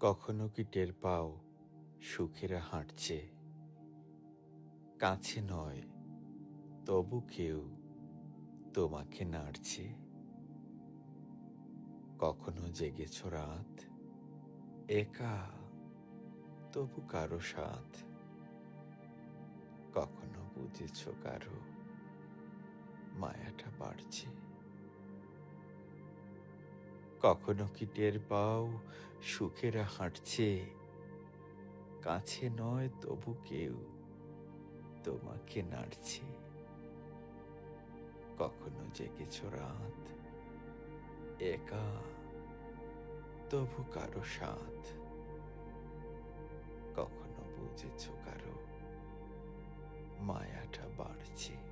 কখনো কি টের পাও সুখেরা হাঁটছে? কাছে নয়, তবু কেউ তোমাকে নাড়ছে। কখনো জেগেছ রাত? একা, তবু কারও সাথ। কখনো বুঝেছ কারও মায়াটা বাড়ছে? কখনো কি টের পাও? সুখেরা হাঁটছে। কাছে নয় তবু কেউ তোমাকে নাড়ছে। কখনো জেগেছ রাত, একা, তবু কারও সাথ। কখনো বুঝেছ কারও মায়াটা বাড়ছে।